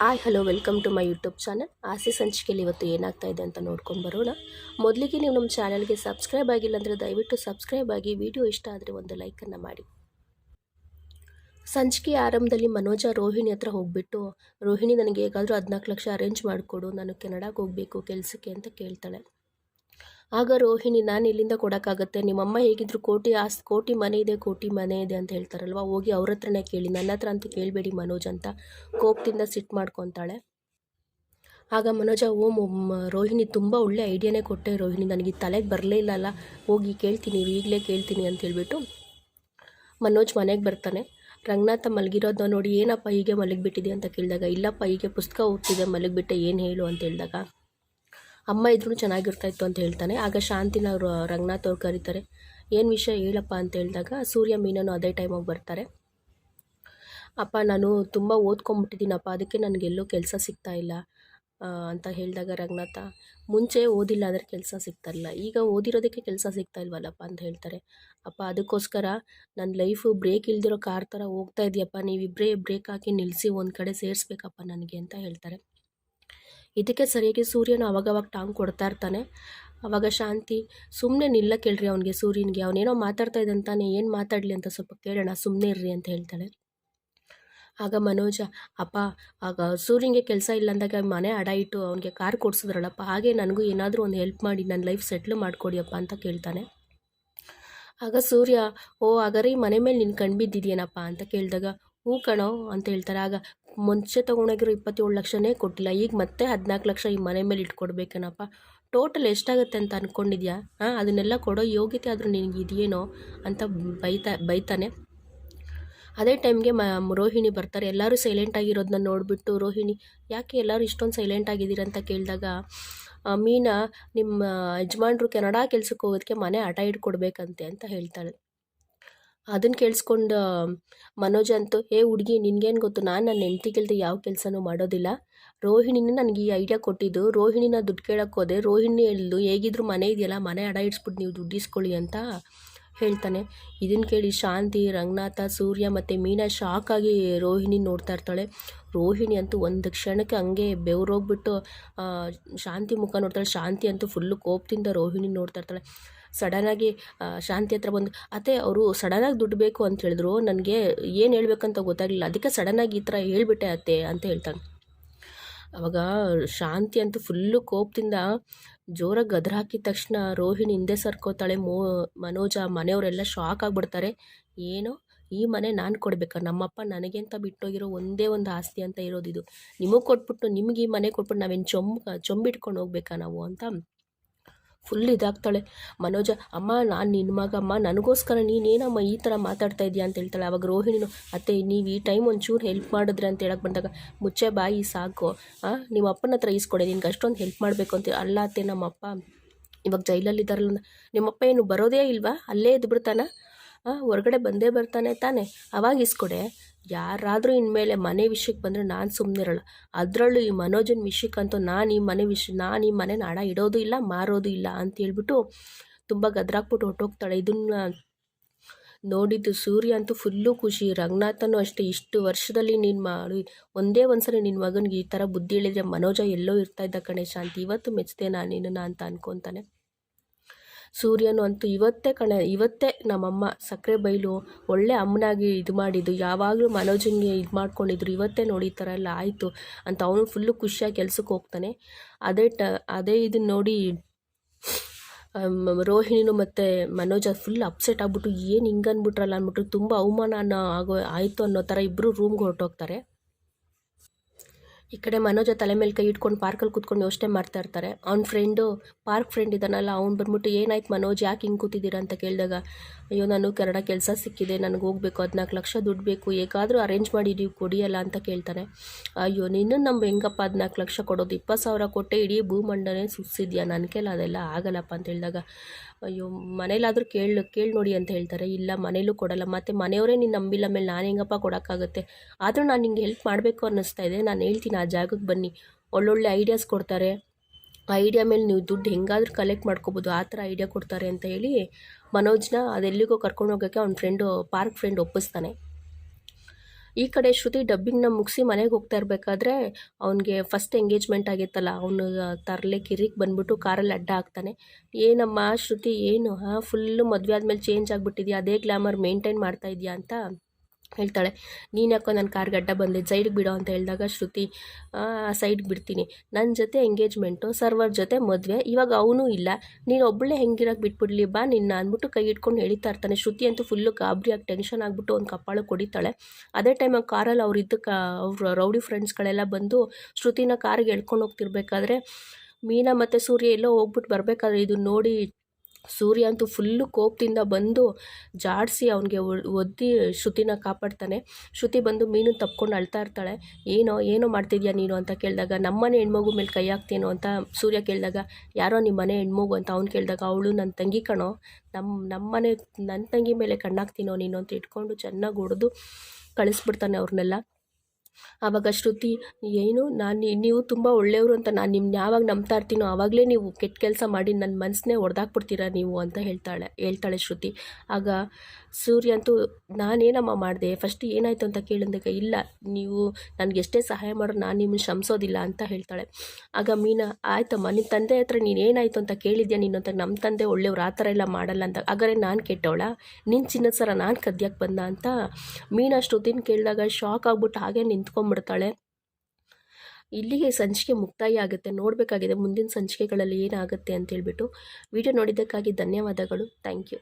Hi hello welcome to my YouTube channel ಆಸೆ ಸಂಚಿಕೆಯಲ್ಲಿ ಇವತ್ತು ಏನಾಗ್ತಾ ಇದೆ ಅಂತ ನೋಡ್ಕೊಂಡು ಬರೋಣ. ಮೊದಲಿಗೆ ನೀವು ನಮ್ಮ ಚಾನಲ್ಗೆ ಸಬ್ಸ್ಕ್ರೈಬ್ ಆಗಿಲ್ಲ ಅಂದರೆ ದಯವಿಟ್ಟು ಸಬ್ಸ್ಕ್ರೈಬ್ ಆಗಿ ವಿಡಿಯೋ ಇಷ್ಟ ಆದರೆ ಒಂದು ಲೈಕನ್ನು ಮಾಡಿ. ಸಂಚಿಕೆ ಆರಂಭದಲ್ಲಿ ಮನೋಜ ರೋಹಿಣಿ ಹತ್ರ ಹೋಗ್ಬಿಟ್ಟು, ರೋಹಿಣಿ, ನನಗೆ ಹೇಗಾದರೂ ಹದಿನಾಲ್ಕು ಲಕ್ಷ ಅರೇಂಜ್ ಮಾಡಿಕೊಡು, ನಾನು ಕೆನಡಾಗೆ ಹೋಗಬೇಕು, ಕೆಲಸಕ್ಕೆ ಅಂತ ಕೇಳ್ತಾಳೆ. ಆಗ ರೋಹಿಣಿ, ನಾನು ಇಲ್ಲಿಂದ ಕೊಡೋಕ್ಕಾಗತ್ತೆ. ನಿಮ್ಮಮ್ಮ ಹೇಗಿದ್ರು ಕೋಟಿ ಆಸ್, ಕೋಟಿ ಮನೆ ಇದೆ, ಕೋಟಿ ಮನೆ ಇದೆ ಅಂತ ಹೇಳ್ತಾರಲ್ವ? ಹೋಗಿ ಅವ್ರ ಹತ್ರನೇ ಕೇಳಿ. ನನ್ನ ಹತ್ರ ಅಂತ ಕೇಳಬೇಡಿ ಮನೋಜ್ ಅಂತ ಕೋಪದಿಂದ ಸಿಟ್ಟು ಮಾಡ್ಕೊತಾಳೆ. ಆಗ ಮನೋಜ, ಓ ರೋಹಿಣಿ, ತುಂಬ ಒಳ್ಳೆ ಐಡಿಯಾನೇ ಕೊಟ್ಟೆ ರೋಹಿಣಿ. ನನಗೆ ತಲೆಗೆ ಬರಲೇ ಇಲ್ಲಲ್ಲ ಹೋಗಿ ಕೇಳ್ತೀನಿ, ಈಗಲೇ ಕೇಳ್ತೀನಿ ಅಂತ ಹೇಳ್ಬಿಟ್ಟು ಮನೋಜ್ ಮನೆಗೆ ಬರ್ತಾನೆ. ರಂಗನಾಥ ಮಲಗಿರೋದನ್ನ ನೋಡಿ, ಏನಪ್ಪ ಹೀಗೆ ಮಲಗಿಬಿಟ್ಟಿದೆ ಅಂತ ಕೇಳಿದಾಗ, ಇಲ್ಲಪ್ಪ, ಹೀಗೆ ಪುಸ್ತಕ ಓದ್ತಿದೆ ಮಲಗಿಬಿಟ್ಟೆ, ಏನು ಹೇಳು? ಅಂತ ಹೇಳಿದಾಗ ಅಮ್ಮ ಇದ್ರೂ ಚೆನ್ನಾಗಿರ್ತಾ ಇತ್ತು ಅಂತ ಹೇಳ್ತಾನೆ. ಆಗ ಶಾಂತಿನ ಅವರು ರಂಗನಾಥ್ ಅವ್ರು ಕರೀತಾರೆ, ಏನು ವಿಷಯ ಹೇಳಪ್ಪ ಅಂತ ಹೇಳಿದಾಗ ಸೂರ್ಯ ಮೀನನು ಅದೇ ಟೈಮಾಗಿ ಬರ್ತಾರೆ. ಅಪ್ಪ, ನಾನು ತುಂಬ ಓದ್ಕೊಂಬಿಟ್ಟಿದ್ದೀನಪ್ಪ, ಅದಕ್ಕೆ ನನಗೆಲ್ಲೋ ಕೆಲಸ ಸಿಗ್ತಾ ಇಲ್ಲ ಅಂತ ಹೇಳಿದಾಗ ರಂಗನಾಥ, ಮುಂಚೆ ಓದಿಲ್ಲ ಅಂದರೆ ಕೆಲಸ ಸಿಗ್ತಾಯಿಲ್ಲ ಈಗ ಓದಿರೋದಕ್ಕೆ ಕೆಲಸ ಸಿಗ್ತಾ ಇಲ್ವಲ್ಲಪ್ಪ ಅಂತ ಹೇಳ್ತಾರೆ. ಅಪ್ಪ, ಅದಕ್ಕೋಸ್ಕರ ನನ್ನ ಲೈಫು ಬ್ರೇಕ್ ಇಲ್ದಿರೋ ಕಾರ್ ಥರ ಹೋಗ್ತಾ ಇದೆಯಪ್ಪ ನೀವಿಬ್ಬರೇ ಬ್ರೇಕ್ ಹಾಕಿ ನಿಲ್ಲಿಸಿ ಒಂದು ಕಡೆ ಸೇರಿಸ್ಬೇಕಪ್ಪ ನನಗೆ, ಅಂತ ಹೇಳ್ತಾರೆ. ಇದಕ್ಕೆ ಸರಿಯಾಗಿ ಸೂರ್ಯನು ಅವಾಗವಾಗ ಟಾಂಗ್ ಕೊಡ್ತಾ ಇರ್ತಾನೆ. ಅವಾಗ ಶಾಂತಿ ಸುಮ್ಮನೆ ನಿಲ್ಲ ಕೇಳ್ರಿ ಅವನಿಗೆ, ಸೂರ್ಯನಿಗೆ. ಅವನೇನೋ ಮಾತಾಡ್ತಾ ಇದ್ದಂತಾನೆ ಏನು ಮಾತಾಡಲಿ ಅಂತ ಸ್ವಲ್ಪ ಕೇಳೋಣ ಸುಮ್ಮನೆ ಇರ್ರಿ ಅಂತ ಹೇಳ್ತಾಳೆ. ಆಗ ಮನೋಜ, ಅಪ್ಪ, ಆಗ ಸೂರ್ಯನಿಗೆ ಕೆಲಸ ಇಲ್ಲ ಅಂದಾಗ ಮನೆ ಅಡ ಇಟ್ಟು ಅವನಿಗೆ ಕಾರ್ ಕೊಡ್ಸಿದ್ರಲ್ಲಪ್ಪ, ಹಾಗೆ ನನಗೂ ಏನಾದರೂ ಒಂದು ಹೆಲ್ಪ್ ಮಾಡಿ ನನ್ನ ಲೈಫ್ ಸೆಟ್ಲ್ ಮಾಡಿಕೊಡಿಯಪ್ಪ ಅಂತ ಕೇಳ್ತಾನೆ. ಆಗ ಸೂರ್ಯ, ಓ, ಹಾಗಾದ್ರೆ ಈ ಮನೆ ಮೇಲೆ ನಿನ್ನ ಕಣ್ಬಿದ್ದಿದ್ಯೇನಪ್ಪ ಅಂತ ಕೇಳಿದಾಗ ಹೂ ಕಣೋ ಅಂತ ಹೇಳ್ತಾರೆ. ಆಗ ಮುಂಚೆ ತೊಗೊಂಡೋಗಿರೋ ಇಪ್ಪತ್ತೇಳು ಲಕ್ಷನೇ ಕೊಟ್ಟಿಲ್ಲ. ಈಗ ಮತ್ತೆ ಹದಿನಾಲ್ಕು ಲಕ್ಷ ಈ ಮನೆ ಮೇಲೆ ಇಟ್ಕೊಡ್ಬೇಕೇನಪ್ಪ? ಟೋಟಲ್ ಎಷ್ಟಾಗುತ್ತೆ ಅಂತ ಅಂದ್ಕೊಂಡಿದ್ಯಾ ಹಾಂ, ಅದನ್ನೆಲ್ಲ ಕೊಡೋ ಯೋಗ್ಯತೆ ಆದರೂ ನಿನಗೆ ಇದೆಯೇನೋ ಅಂತ ಬೈತಾ, ಬೈತಾನೆ. ಅದೇ ಟೈಮ್ಗೆ ಮ, ರೋಹಿಣಿ ಬರ್ತಾರೆ. ಎಲ್ಲರೂ ಸೈಲೆಂಟ್ ಆಗಿರೋದನ್ನ ನೋಡಿಬಿಟ್ಟು ರೋಹಿಣಿ, ಯಾಕೆ ಎಲ್ಲರೂ ಇಷ್ಟೊಂದು ಸೈಲೆಂಟ್ ಆಗಿದ್ದೀರ? ಅಂತ ಕೇಳಿದಾಗ ಮೀನಾ, ನಿಮ್ಮ ಯಜಮಾನ್ರು ಕೆನಡಾ ಕೆಲಸಕ್ಕೆ ಹೋಗೋದಕ್ಕೆ ಮನೆ ಅಟ ಇಟ್ಕೊಡ್ಬೇಕಂತೆ ಅಂತ ಹೇಳ್ತಾಳೆ. ಅದನ್ನು ಕೇಳಿಸ್ಕೊಂಡು ಮನೋಜ್ ಅಂತೂ, ಏ ಹುಡುಗಿ, ನಿನಗೇನು ಗೊತ್ತು? ನಾನು ನನ್ನ ಹೆಂಡ್ತಿಗಿಲ್ದೆ ಯಾವ ಕೆಲಸನೂ ಮಾಡೋದಿಲ್ಲ. ರೋಹಿಣಿನೇ ನನಗೆ ಈ ಐಡಿಯಾ ಕೊಟ್ಟಿದ್ದು. ರೋಹಿಣಿನ ದುಡ್ಡು ಕೇಳಕ್ಕೆ ಹೋದೆ. ರೋಹಿಣಿ ಹೇಳಿದ್ದು ಹೇಗಿದ್ರು ಮನೆ ಇದೆಯಲ್ಲ, ಮನೆ ಅಡ ಇಡ್ಸ್ಬಿಟ್ಟು ನೀವು ದುಡ್ಡು ಇಸ್ಕೊಳ್ಳಿ ಅಂತ ಹೇಳ್ತಾನೆ. ಇದನ್ನು ಕೇಳಿ ಶಾಂತಿ, ರಂಗನಾಥ, ಸೂರ್ಯ ಮತ್ತು ಮೀನಾ ಶಾಕಾಗಿ ರೋಹಿಣಿ ನೋಡ್ತಾ ಇರ್ತಾಳೆ. ರೋಹಿಣಿ ಅಂತೂ ಒಂದು ಕ್ಷಣಕ್ಕೆ ಹಂಗೆ ಬೆವರೋಗ್ಬಿಟ್ಟು ಶಾಂತಿ ಮುಖ ನೋಡ್ತಾಳೆ. ಶಾಂತಿ ಅಂತೂ ಫುಲ್ಲು ಕೋಪದಿಂದ ರೋಹಿಣಿ ನೋಡ್ತಾ ಇರ್ತಾಳೆ. ಸಡನ್ನಾಗಿ ಶಾಂತಿ ಹತ್ರ ಬಂದು, ಅತ್ತೆ, ಅವರು ಸಡನ್ನಾಗಿ ದುಡ್ಡು ಬೇಕು ಅಂತ ಹೇಳಿದ್ರು, ನನಗೆ ಏನು ಹೇಳ್ಬೇಕಂತ ಗೊತ್ತಾಗಲಿಲ್ಲ. ಅದಕ್ಕೆ ಸಡನ್ನಾಗಿ ಈ ಥರ ಹೇಳ್ಬಿಟ್ಟೆ ಅತ್ತೆ, ಅಂತ ಹೇಳ್ತಾನೆ. ಅವಾಗ ಶಾಂತಿ ಅಂತೂ ಫುಲ್ಲು ಕೋಪದಿಂದ ಜೋರಾಗಿ ಗದ್ರ ಹಾಕಿದ ತಕ್ಷಣ ರೋಹಿಣಿ ಹಿಂದೆ ಸರ್ಕೋತಾಳೆ. ಮೋ, ಮನೋಜ, ಮನೆಯವರೆಲ್ಲ ಶಾಕ್ ಆಗಿಬಿಡ್ತಾರೆ. ಏನೋ, ಈ ಮನೆ ನಾನು ಕೊಡಬೇಕಾ? ನಮ್ಮಪ್ಪ ನನಗೆ ಅಂತ ಬಿಟ್ಟೋಗಿರೋ ಒಂದೇ ಒಂದು ಆಸ್ತಿ ಅಂತ ಇರೋದಿದು. ನಿಮಗೆ ಕೊಟ್ಬಿಟ್ಟು, ನಿಮಗೆ ಈ ಮನೆ ಕೊಟ್ಬಿಟ್ಟು ನಾವೇನು ಚೊಂಬ, ಚೊಂಬಿಟ್ಕೊಂಡು ಹೋಗ್ಬೇಕಾ ನಾವು? ಅಂತ ಫುಲ್ ಇದಾಗ್ತಾಳೆ. ಮನೋಜ, ಅಮ್ಮ, ನಾನು ನಿನ್ನ ಮಗ, ಅಮ್ಮ, ನನಗೋಸ್ಕರ ನೀನೇನಮ್ಮ ಈ ಥರ ಮಾತಾಡ್ತಾ ಇದೆಯಾ ಅಂತ ಹೇಳ್ತಾಳೆ. ಅವಾಗ ರೋಹಿಣಿನು, ಅತ್ತೆ, ನೀವು ಈ ಟೈಮ್ ಒಂಚೂರು ಹೆಲ್ಪ್ ಮಾಡಿದ್ರೆ ಅಂತ ಹೇಳಕ್ಕೆ ಬಂದಾಗ, ಮುಚ್ಚೆ ಬಾಯಿ ಸಾಕು. ನಿಮ್ಮ ಅಪ್ಪನ ಹತ್ರ ಈಸ್ಕೊಡೆ, ನಿನ್ಗೆ ಅಷ್ಟೊಂದು ಹೆಲ್ಪ್ ಮಾಡಬೇಕು ಅಂತ ಅಲ್ಲ ಅತ್ತೆ, ನಮ್ಮಪ್ಪ ಇವಾಗ ಜೈಲಲ್ಲಿದ್ದಾರಲ್ಲ ನಿಮ್ಮಪ್ಪ ಏನು ಬರೋದೇ ಇಲ್ವಾ? ಅಲ್ಲೇ ಇದ್ದು ಬಿಡ್ತಾನ ಹೊರಗಡೆ ಬಂದೇ ಬರ್ತಾನೆ ತಾನೆ. ಅವಾಗ ಇಸ್ಕೊಡೆ, ಯಾರಾದರೂ ಇನ್ಮೇಲೆ ಮನೆ ವಿಷಯಕ್ಕೆ ಬಂದರೆ ನಾನು ಸುಮ್ಮನಿರಲ್ಲ ಅದರಲ್ಲೂ ಈ ಮನೋಜನ ವಿಷಯಕ್ಕಂತೂ ನಾನು ಈ ಮನೆ ವಿಷಯ, ನಾನು ಈ ಮನೇನ ಹಣ ಇಡೋದು ಇಲ್ಲ, ಮಾರೋದು ಇಲ್ಲ ಅಂತ ಹೇಳ್ಬಿಟ್ಟು ತುಂಬ ಗದ್ರಾಕ್ಬಿಟ್ಟು ಹೊಟ್ಟೋಗ್ತಾಳೆ ಇದನ್ನು ನೋಡಿದ್ದು ಸೂರ್ಯ ಅಂತೂ ಫುಲ್ಲು ಖುಷಿ. ರಂಗನಾಥನು ಅಷ್ಟೇ, ಇಷ್ಟು ವರ್ಷದಲ್ಲಿ ನಿನ್ನ ಮಾಡಿ, ಒಂದೇ ಒಂದ್ಸರಿ ನಿನ್ನ ಮಗನಿಗೆ ಈ ಥರ ಬುದ್ಧಿ ಹೇಳಿದರೆ ಮನೋಜ ಎಲ್ಲೋ ಇರ್ತಾ ಇದ್ದ ಕಣೆ ಶಾಂತಿ. ಇವತ್ತು ಮೆಚ್ಚಿದೆ ನಾನು ನಿನ್ನ ಅಂತ ಅನ್ಕೊತಾನೆ. ಸೂರ್ಯನು ಅಂತೂ ಇವತ್ತೇ ಕಣ, ಇವತ್ತೇ ನಮ್ಮಮ್ಮ ಸಕ್ಕರೆ ಬೈಲು ಒಳ್ಳೆ ಅಮ್ಮನಾಗಿ ಇದು ಮಾಡಿದ್ದು. ಯಾವಾಗಲೂ ಮನೋಜಂಗೆ ಇದು ಮಾಡ್ಕೊಂಡಿದ್ರು. ಇವತ್ತೇ ನೋಡಿ ಈ ಥರ ಎಲ್ಲ ಆಯಿತು ಅಂತ ಅವನು ಫುಲ್ಲು ಖುಷಿಯಾಗಿ ಕೆಲ್ಸಕ್ಕೆ ಹೋಗ್ತಾನೆ. ಅದೇ ಟ, ಅದೇ ಇದನ್ನು ನೋಡಿ ರೋಹಿಣಿನು ಮತ್ತು ಮನೋಜ ಫುಲ್ ಅಪ್ಸೆಟ್ ಆಗ್ಬಿಟ್ಟು, ಏನು ಹಿಂಗೆ ಅಂದ್ಬಿಟ್ರಲ್ಲ ಅಂದ್ಬಿಟ್ರು ತುಂಬ ಅವಮಾನ ಆಗೋ, ಆಯಿತು ಅನ್ನೋ ಥರ ಇಬ್ಬರು ರೂಮ್ಗೆ ಹೊರಟೋಗ್ತಾರೆ. ಈ ಕಡೆ ಮನೋಜ ತಲೆ ಮೇಲೆ ಕೈ ಇಟ್ಕೊಂಡು ಪಾರ್ಕಲ್ಲಿ ಕೂತ್ಕೊಂಡು ಯೋಚನೆ ಮಾಡ್ತಾ ಇರ್ತಾರೆ. ಅವ್ನ ಫ್ರೆಂಡು ಪಾರ್ಕ್ ಫ್ರೆಂಡ್ ಇದ್ದಾನಲ್ಲ, ಅವ್ನು ಬಂದ್ಬಿಟ್ಟು ಏನಾಯ್ತು ಮನೋಜ್, ಯಾಕೆ ಹಿಂಗೆ ಕೂತಿದ್ದೀರಾ ಅಂತ ಕೇಳಿದಾಗ, ಅಯ್ಯೋ, ನಾನು ಕನ್ನಡ ಕೆಲಸ ಸಿಕ್ಕಿದೆ, ನನಗೆ ಹೋಗಬೇಕು, ಹದಿನಾಲ್ಕು ಲಕ್ಷ ದುಡ್ಡು ಬೇಕು ಹೇಗಾದರೂ ಅರೇಂಜ್ ಮಾಡಿ ನೀವು ಕೊಡಿಯಲ್ಲ ಅಂತ ಕೇಳ್ತಾನೆ. ಅಯ್ಯೋ ನಿನ್ನ ನಮ್ಮ ಹೆಂಗಪ್ಪ ಹದಿನಾಲ್ಕು ಲಕ್ಷ ಕೊಡೋದು? ಇಪ್ಪತ್ತು ಸಾವಿರ ಕೊಟ್ಟೆ ಇಡೀ ಭೂಮಂಡನೇ ಸುಸ್ಸಿದ್ಯಾ ನನ್ನ ಕೇಳ ಅದೆಲ್ಲ ಆಗಲ್ಲಪ್ಪ ಅಂತ ಹೇಳಿದಾಗ, ಅಯ್ಯೋ, ಮನೇಲಾದರೂ ಕೇಳಿ ಕೇಳಿ ನೋಡಿ ಅಂತ ಹೇಳ್ತಾರೆ. ಇಲ್ಲ, ಮನೇಲೂ ಕೊಡಲ್ಲ. ಮತ್ತು ಮನೆಯವರೇ ನೀನು ನಂಬಿಲ್ಲ ಮೇಲೆ ನಾನು ಹೆಂಗಪ್ಪ ಕೊಡೋಕ್ಕಾಗುತ್ತೆ? ಆದರೂ ನಾನು ನಿಂಗೆ ಹೆಲ್ಪ್ ಮಾಡಬೇಕು ಅನ್ನಿಸ್ತಾ ಇದೆ. ನಾನು ಹೇಳ್ತೀನಿ ಆ ಜಾಗಕ್ಕೆ ಬನ್ನಿ. ಒಳ್ಳೊಳ್ಳೆ ಐಡಿಯಾಸ್ ಕೊಡ್ತಾರೆ. ಐಡಿಯಾ ಮೇಲೆ ನೀವು ದುಡ್ಡು ಹೆಂಗಾದ್ರೂ ಕಲೆಕ್ಟ್ ಮಾಡ್ಕೋಬೋದು. ಆ ಥರ ಐಡಿಯಾ ಕೊಡ್ತಾರೆ ಅಂತ ಹೇಳಿ ಮನೋಜ್ನ ಅದೆಲ್ಲಿಗೋ ಕರ್ಕೊಂಡು ಹೋಗೋಕ್ಕೆ ಅವ್ನ ಫ್ರೆಂಡು ಪಾರ್ಕ್ ಫ್ರೆಂಡ್ ಒಪ್ಪಿಸ್ತಾನೆ. ಈ ಕಡೆ ಶ್ರುತಿ ಡಬ್ಬಿಂಗ್ನ ಮುಗಿಸಿ ಮನೆಗೆ ಹೋಗ್ತಾ ಇರಬೇಕಾದ್ರೆ ಅವನಿಗೆ ಫಸ್ಟ್ ಎಂಗೇಜ್ಮೆಂಟ್ ಆಗಿತ್ತಲ್ಲ, ಅವನು ತರಲೆ ಕಿರಿಕ್ ಬಂದ್ಬಿಟ್ಟು ಕಾರಲ್ಲಿ ಅಡ್ಡ ಹಾಕ್ತಾನೆ. ಏನಮ್ಮ ಶ್ರುತಿ, ಏನು? ಫುಲ್ಲು ಮದುವೆ ಆದಮೇಲೆ ಚೇಂಜ್ ಆಗಿಬಿಟ್ಟಿದ್ಯಾ? ಅದೇ ಗ್ಲಾಮರ್ ಮೇಂಟೈನ್ ಮಾಡ್ತಾ ಇದೆಯಾ ಅಂತ ಹೇಳ್ತಾಳೆ, ನೀನು ಯಾಕೋ ನನ್ನ ಕಾರ್ ಗಡ್ಡ ಬಂದೆ ಸೈಡ್ಗೆ ಬಿಡೋ ಅಂತ ಹೇಳಿದಾಗ ಶ್ರುತಿ ಸೈಡ್ಗೆ ಬಿಡ್ತೀನಿ. ನನ್ನ ಜೊತೆ ಎಂಗೇಜ್ಮೆಂಟು ಸರ್ವರ್ ಜೊತೆ ಮದುವೆ, ಇವಾಗ ಅವನು ಇಲ್ಲ. ನೀನು ಒಬ್ಬಳೇ ಹೆಂಗಿರೋಕೆ ಬಿಟ್ಬಿಡ್ಲಿ, ಬಾ ನಿನ್ನ ಅಂದ್ಬಿಟ್ಟು ಕೈ ಇಟ್ಕೊಂಡು ಎಳಿತಾ ಇರ್ತಾನೆ. ಶ್ರುತಿ ಅಂತೂ ಫುಲ್ಲು ಗಾಬರಿಯಾಗಿ ಟೆನ್ಷನ್ ಆಗಿಬಿಟ್ಟು ಒಂದು ಕಪ್ಪಾಳು ಕೊಡಿತಾಳೆ. ಅದೇ ಟೈಮ್ ಕಾರಲ್ಲಿ ಅವ್ರಿದ್ದ ಕ ಅವ್ರ ರೌಡಿ ಫ್ರೆಂಡ್ಸ್ಗಳೆಲ್ಲ ಬಂದು ಶ್ರುತಿನ ಕಾರಿಗೆ ಎಳ್ಕೊಂಡು ಹೋಗ್ತಿರ್ಬೇಕಾದ್ರೆ, ಮೀನಾ ಮತ್ತು ಸೂರ್ಯ ಎಲ್ಲೋ ಹೋಗ್ಬಿಟ್ಟು ಬರಬೇಕಾದ್ರೆ ಇದು ನೋಡಿ ಸೂರ್ಯ ಅಂತೂ ಫುಲ್ಲು ಕೋಪದಿಂದ ಬಂದು ಜಾಡಿಸಿ ಅವನಿಗೆ ಒದ್ದಿ ಶ್ರುತಿನ ಕಾಪಾಡ್ತಾನೆ. ಶ್ರುತಿ ಬಂದು ಮೀನು ತಪ್ಕೊಂಡು ಅಳ್ತಾ ಇರ್ತಾಳೆ. ಏನೋ ಏನೋ ಮಾಡ್ತಿದ್ಯಾ ನೀನು ಅಂತ ಕೇಳಿದಾಗ ನಮ್ಮನೆ ಹೆಣ್ಮಗು ಮೇಲೆ ಕೈ ಹಾಕ್ತೀನೋ ಅಂತ ಸೂರ್ಯ ಕೇಳಿದಾಗ, ಯಾರೋ ನಿಮ್ಮ ಮನೆ ಹೆಣ್ಮಗು ಅಂತ ಅವ್ನು ಕೇಳಿದಾಗ, ಅವಳು ನನ್ನ ತಂಗಿ ಕಣೋ ನಮ್ಮ ನಮ್ಮನೆ ನನ್ನ ತಂಗಿ ಮೇಲೆ ಕಣ್ಣಾಕ್ತೀನೋ ನೀನು ಅಂತ ಇಟ್ಕೊಂಡು ಚೆನ್ನಾಗಿ ಹೊಡೆದು ಕಳಿಸ್ಬಿಡ್ತಾನೆ ಅವ್ರನ್ನೆಲ್ಲ ಆವಾಗ ಶ್ರುತಿ, ಏನು? ನಾನು ನೀವು ತುಂಬ ಒಳ್ಳೆಯವರು ಅಂತ ನಾನು ನಿಮ್ನ ಯಾವಾಗ ನಂಬ್ತಾ ಇರ್ತೀನೋ ಆವಾಗಲೇ ನೀವು ಕೆಟ್ಟ ಕೆಲಸ ಮಾಡಿ ನನ್ನ ಮನಸ್ಸನ್ನೇ ಹೊಡೆದಾಕ್ಬಿಡ್ತೀರಾ ನೀವು? ಅಂತ ಹೇಳ್ತಾಳೆ ಹೇಳ್ತಾಳೆ ಶ್ರುತಿ. ಆಗ ಸೂರ್ಯ ಅಂತೂ, ನಾನೇನಮ್ಮ ಮಾಡಿದೆ? ಫಸ್ಟ್ ಏನಾಯಿತು ಅಂತ ಕೇಳಿದಾಗ ಇಲ್ಲ. ನೀವು ನನಗೆ ಎಷ್ಟೇ ಸಹಾಯ ಮಾಡೋರು ನಾನು ನಿಮ್ಮನ್ನು ಶ್ರಮಿಸೋದಿಲ್ಲ ಅಂತ ಹೇಳ್ತಾಳೆ. ಆಗ ಮೀನಾ, ಆಯ್ತಮ್ಮ ನಿನ್ನ ತಂದೆ ಹತ್ರ ನೀನು ಏನಾಯಿತು ಅಂತ ಕೇಳಿದ್ಯಾ ನೀನು ಅಂತ ನಮ್ಮ ತಂದೆ ಒಳ್ಳೆಯವ್ರು ಆ ಥರ ಎಲ್ಲ ಮಾಡಲ್ಲ ಅಂತ. ಹಾಗಾದ್ರೆ ನಾನು ಕೆಟ್ಟವಳ? ನಿನ್ನ ಚಿನ್ನದ ಸರ ನಾನು ಕದ್ಯಕ್ಕೆ ಬಂದ? ಅಂತ ಮೀನಾ ಶ್ರುತಿನ ಕೇಳಿದಾಗ ಶಾಕ್ ಆಗ್ಬಿಟ್ಟು ಹಾಗೆ ನಿಂತ್ಕೊಂಡ್ಬಿಡ್ತಾಳೆ. ಇಲ್ಲಿಗೆ ಸಂಚಿಕೆ ಮುಕ್ತಾಯ ಆಗುತ್ತೆ. ನೋಡಬೇಕಾಗಿದೆ ಮುಂದಿನ ಸಂಚಿಕೆಗಳಲ್ಲಿ ಏನಾಗುತ್ತೆ ಅಂತೇಳ್ಬಿಟ್ಟು ವಿಡಿಯೋ ನೋಡಿದ್ದಕ್ಕಾಗಿ ಧನ್ಯವಾದಗಳು. Thank you.